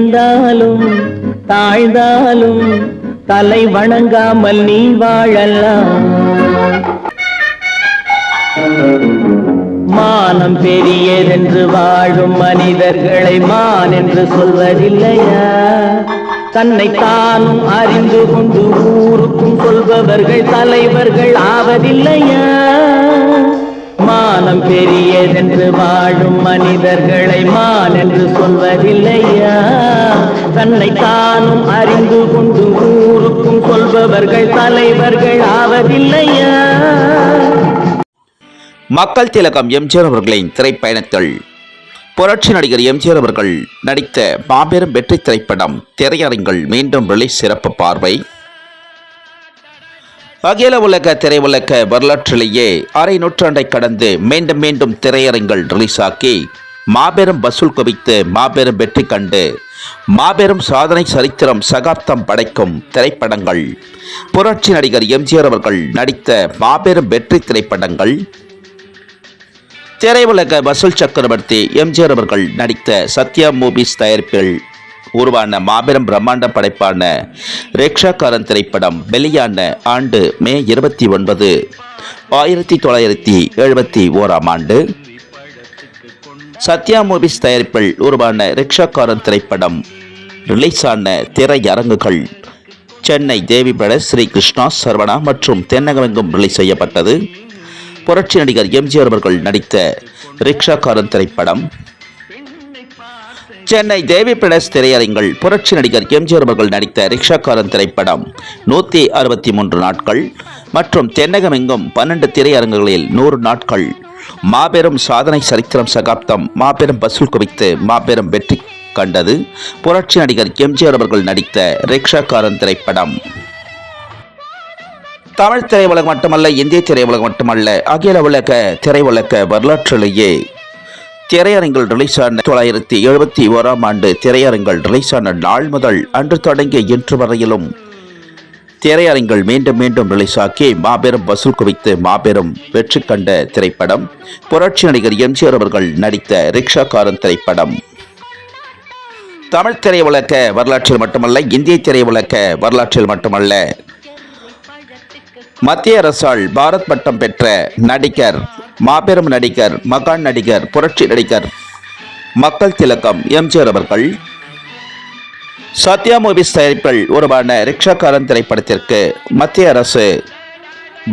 என்றாலும் தாழ்ந்தாலும் தலை வணங்காமல் நீ வாழலாம் மானம் பெரியதென்று வாழும் மனிதர்களை மான் என்று சொல்வதில்லையா? தன்னை தானும் அறிந்து கொண்டு ஊருக்கும் சொல்பவர்கள் தலைவர்கள் ஆவதில்லையா? மானம் பெரியதென்று வாழும் மனிதர்களை மான் என்று சொல்வதில்லையா? தன்னை தானும் அறிந்து கொண்டு ஊருக்கும் சொல்பவர்கள் தலைவர்கள் ஆவதில்லையா? மக்கள் திலகம் எம்ஜிஆர் அவர்களின் திரைப்பயணத்தில் புரட்சி நடிகர் எம்ஜிஆர் அவர்கள் நடித்த மாபெரும் வெற்றி திரைப்படம் திரையரங்கில் மீண்டும் ரிலீஸ் சிறப்பு பார்வை. அகில உலக திரையுலக வரலாற்றிலேயே அரை நூற்றாண்டை கடந்து மீண்டும் மீண்டும் திரையரங்கில் ரிலீஸ் ஆக்கி மாபெரும் வசூல் குவித்து மாபெரும் வெற்றி கண்டு மாபெரும் சாதனை சரித்திரம் சகாப்தம் படைக்கும் திரைப்படங்கள். புரட்சி நடிகர் எம்ஜிஆர் அவர்கள் நடித்த மாபெரும் வெற்றி திரைப்படங்கள். திரையுலக வசூல் சக்கரவர்த்தி எம்ஜிஆர் அவர்கள் நடித்த சத்யா மூவிஸ் தயாரிப்பில் உருவான மாபெரும் பிரம்மாண்ட படைப்பான ரேக்ஷாக்காரன் திரைப்படம் வெளியான ஆண்டு மே இருபத்தி ஒன்பது. ஆயிரத்தி தொள்ளாயிரத்தி எழுபத்தி ஓராம் ஆண்டு. சத்யா மூவிஸ் தயாரிப்பில் உருவான ரிக்ஷாக்காரன் திரைப்படம் ரிலீஸ் ஆன திரையரங்குகள். சென்னை தேவிபட ஸ்ரீ கிருஷ்ணா சர்வனா மற்றும் தென்னகமெங்கும் ரிலீஸ் செய்யப்பட்டது. புரட்சி நடிகர் எம்ஜிஆர் அவர்கள் நடித்த ரிக்ஷாக்காரன் திரைப்படம் சென்னை தேவி பிரடஸ் திரையரங்கில் புரட்சி நடிகர் எம்ஜிஆர் அவர்கள் நடித்த ரிக்ஷாக்காரன் திரைப்படம் நூற்றி அறுபத்தி மூன்று நாட்கள் மற்றும் தென்னகமெங்கும் பன்னெண்டு திரையரங்குகளில் நூறு நாட்கள். மாபெரும் சாதனை சரித்திரம் சகாப்தம் மாபெரும் வசூல் குவித்து மாபெரும் வெற்றி கண்டது புரட்சி நடிகர் எம்ஜிஆர் அவர்கள் நடித்த ரிக்ஷாக்காரன் திரைப்படம். தமிழ் திரையுலகம் மட்டுமல்ல இந்திய திரையுலகம் மட்டுமல்ல அகில உலக திரையுலக வரலாற்றிலேயே திரையரங்கில் ரிலீஸ் ஆன தொள்ளாயிரத்தி எழுபத்தி ஓராம் ஆண்டு திரையரங்கில் ரிலீஸ் ஆன நாள் முதல் அன்று தொடங்கிய இன்று வரையிலும் திரையரங்கில் மீண்டும் மீண்டும் ரிலீஸ் ஆக்கி மாபெரும் வசூல் குவித்து மாபெரும் வெற்றி கண்ட திரைப்படம். புரட்சி நடிகர் எம்ஜிஆர் அவர்கள் நடித்த ரிக்ஷாக்காரன் திரைப்படம். தமிழ் திரையுலக வரலாற்றில் மட்டுமல்ல இந்திய திரையுலக வரலாற்றில் மட்டுமல்ல மத்திய அரசால் பாரத் பட்டம் பெற்ற நடிகர் மாபெரும் நடிகர் மகான் நடிகர் புரட்சி நடிகர் மக்கள் திலக்கம் எம்ஜிஆர் அவர்கள். சத்யா மூவிஸ் தயாரிப்பில் உருவான ரிக்ஷாக்காரன் திரைப்படத்திற்கு மத்திய அரசு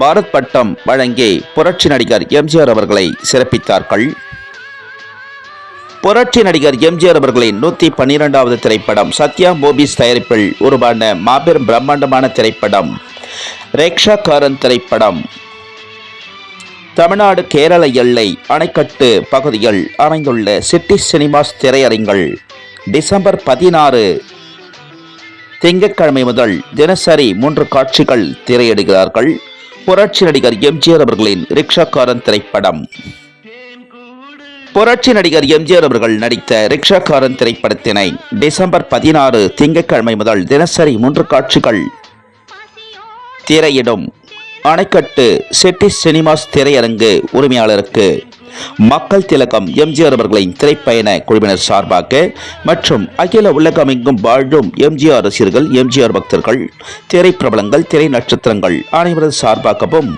பாரத் பட்டம் வழங்கி புரட்சி நடிகர் எம்ஜிஆர் அவர்களை சிறப்பித்தார்கள். புரட்சி நடிகர் எம்ஜிஆர் அவர்களின் நூற்றி பன்னிரெண்டாவது திரைப்படம் சத்யா மூவிஸ் தயாரிப்பில் உருவான மாபெரும் பிரம்மாண்டமான திரைப்படம் ரேக்ஷாக்காரன் திரைப்படம். தமிழ்நாடு கேரள எல்லை அணைக்கட்டு பகுதியில் அமைந்துள்ள சிட்டி சினிமாஸ் திரையரங்கள் டிசம்பர் பதினாறு திங்கட்கிழமை முதல் தினசரி மூன்று காட்சிகள் திரையிடுகிறார்கள். புரட்சி நடிகர் எம்ஜிஆர் அவர்களின் ரிக்ஷாக்காரன் திரைப்படம். புரட்சி நடிகர் எம்ஜிஆர் அவர்கள் நடித்த ரிக்ஷாக்காரன் திரைப்படத்தினை டிசம்பர் பதினாறு திங்கட்கிழமை முதல் தினசரி மூன்று காட்சிகள் திரையிடும். அணைக்கட்டு செட்டி சினிமாஸ் திரையரங்கு உரிமையாளருக்கு. மக்கள் திலகம் எம்ஜிஆர் அவர்களின் திரைப்பயண குழுவினர் சார்பாக மற்றும் அகில உலகமெங்கும் வாழும் எம்ஜிஆர் ரசிகர்கள் எம்ஜிஆர் பக்தர்கள் திரைப்பிரபலங்கள் திரை நட்சத்திரங்கள் அனைவரது சார்பாகவும்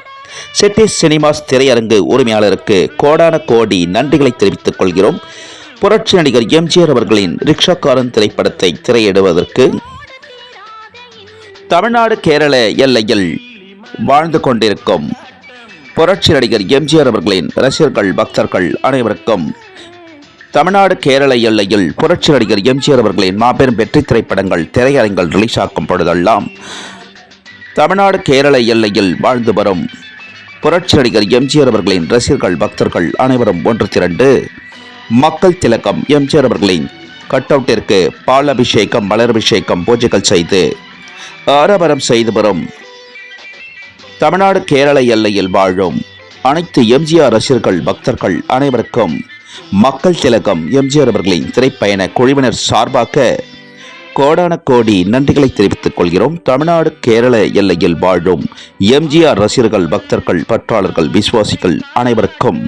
செட்டி சினிமாஸ் திரையரங்கு உரிமையாளருக்கு கோடான கோடி நன்றிகளை தெரிவித்துக் கொள்கிறோம். புரட்சி நடிகர் எம்ஜிஆர் அவர்களின் ரிக்ஷாக்காரன் திரைப்படத்தை திரையிடுவதற்கு. தமிழ்நாடு கேரள எல்லையில் வாழ்ந்து கொண்டிருக்கும் புரட்சி நடிகர் எம்ஜிஆர் அவர்களின் ரசிகர்கள் பக்தர்கள் அனைவருக்கும் தமிழ்நாடு கேரள எல்லையில் புரட்சி நடிகர் எம்ஜிஆர் அவர்களின் மாபெரும் வெற்றி திரைப்படங்கள் திரையரங்கில் ரிலீஸ் ஆக்கும் பொழுதெல்லாம் தமிழ்நாடு கேரள எல்லையில் வாழ்ந்து வரும் புரட்சி நடிகர் எம்ஜிஆர் அவர்களின் ரசிகர்கள் பக்தர்கள் அனைவரும் ஒன்று திரண்டு மக்கள் திலகம் எம்ஜிஆர் அவர்களின் கட் அவுட்டிற்கு பால் அபிஷேகம் மலர் அபிஷேகம் பூஜைகள் செய்து ஆரவரம் செய்து வரும் தமிழ்நாடு கேரள எல்லையில் வாழும் அனைத்து எம்ஜிஆர் ரசிகர்கள் பக்தர்கள் அனைவருக்கும் மக்கள் திலகம் எம்ஜிஆர் அவர்களின் திரைப்பயண குழுவினர் சார்பாக கோடான கோடி நன்றிகளை தெரிவித்துக் கொள்கிறோம். தமிழ்நாடு கேரள எல்லையில் வாழும் எம்ஜிஆர் ரசிகர்கள் பக்தர்கள் பற்றாளர்கள் விசுவாசிகள் அனைவருக்கும்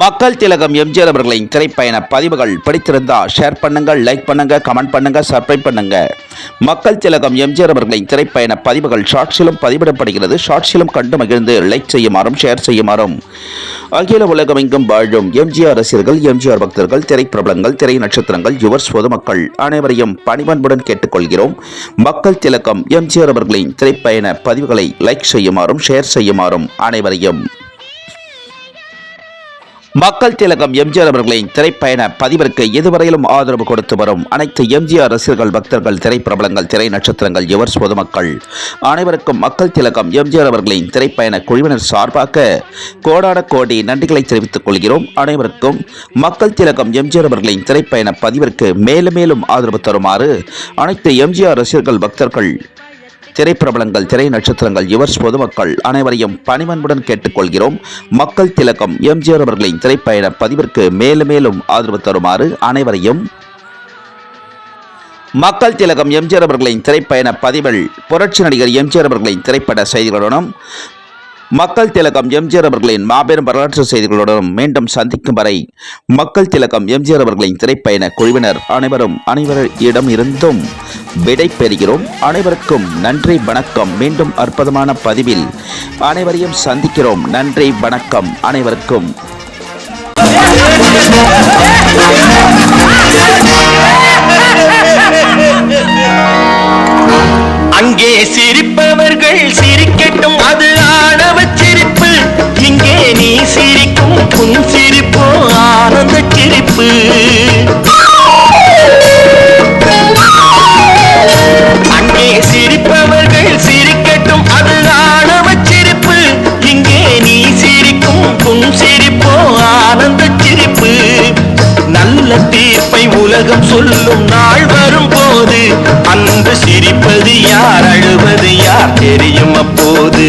மக்கள் திலகம் எம்ஜிஆர் அவர்களின் திரைப்பயண பதிவுகள் பிடித்திருந்தா ஷேர் பண்ணுங்க லைக் பண்ணுங்க கமெண்ட் பண்ணுங்க சப்ஸ்கிரைப் பண்ணுங்க. மக்கள் திலகம் எம்ஜிஆர் அவர்களின் திரைப்பயண பதிவுகள் ஷார்ட்ஸிலும் பதிவிடப்படுகிறது. ஷார்ட்ஸிலும் கண்டு மகிழ்ந்து லைக் செய்யுமாறும் ஷேர் செய்யுமாறும். அகில உலகமெங்கும் வாழும் எம்ஜிஆர் ரசிகர்கள் எம்ஜிஆர் பக்தர்கள் திரைப்பிரபலங்கள் திரை நட்சத்திரங்கள் யுவர்ஸ் பொதுமக்கள் அனைவரையும் பணிவன்புடன் கேட்டுக்கொள்கிறோம். மக்கள் திலகம் எம்ஜிஆர் அவர்களின் திரைப்பயண பதிவுகளை லைக் செய்யுமாறும் ஷேர் செய்யுமாறும் அனைவரையும் மக்கள் திலகம் எம்ஜிஆர் அவர்களின் திரைப்பயண பதிவிற்கு இதுவரையிலும் ஆதரவு கொடுத்து வரும் அனைத்து எம்ஜிஆர் ரசிகர்கள் பக்தர்கள் திரைப்பிரபலங்கள் திரை நட்சத்திரங்கள் எவர் பொதுமக்கள் அனைவருக்கும் மக்கள் திலகம் எம்ஜிஆர் அவர்களின் திரைப்பயண குழுவினர் சார்பாக கோடான கோடி நன்றிகளை தெரிவித்துக் கொள்கிறோம். அனைவருக்கும் மக்கள் திலகம் எம்ஜிஆர் அவர்களின் திரைப்பயண பதிவிற்கு மேலும் மேலும் ஆதரவு தருமாறு அனைத்து எம்ஜிஆர் ரசிகர்கள் பக்தர்கள் திரைப்பிரபலங்கள் திரை நட்சத்திரங்கள் யுவர்ஸ் பொதுமக்கள் அனைவரையும் பணிவன்புடன் கேட்டுக்கொள்கிறோம். மக்கள் திலகம் எம்ஜிஆர் அவர்களின் திரைப்பயண பதிவிற்கு மேலும் மேலும் ஆதரவு தருமாறு அனைவரையும் மக்கள் திலகம் எம்ஜிஆர் அவர்களின் திரைப்பயண பதிவில் புரட்சி நடிகர் எம்ஜிஆர் அவர்களின் திரைப்பட செய்திகளுடனும் மக்கள் திலகம் எம்ஜிஆர் அவர்களின் மாபெரும் வரலாற்று செய்திகளுடன் மீண்டும் சந்திக்கும் வரை மக்கள் திலகம் எம்ஜிஆர் அவர்களின் திரைப்பயண குழுவினர் அனைவரும் அனைவரிடம் இருந்தும் விடை பெறுகிறோம். அனைவருக்கும் நன்றி வணக்கம். மீண்டும் அற்புதமான பதிவில் அனைவரையும் சந்திக்கிறோம். நன்றி வணக்கம். அனைவருக்கும். தீர்ப்பை உலகம் சொல்லும் நாள் வரும் போது அன்பு சிரிப்பது யார் அழுவது யார் தெரியும் அப்போது.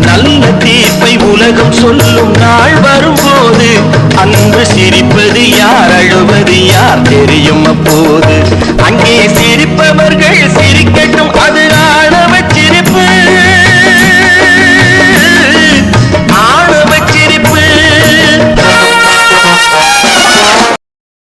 நல்ல தீர்ப்பை உலகம் சொல்லும் நாள் வரும் போது அன்பு சிரிப்பது யார் அழுவது யார் தெரியும் அப்போது.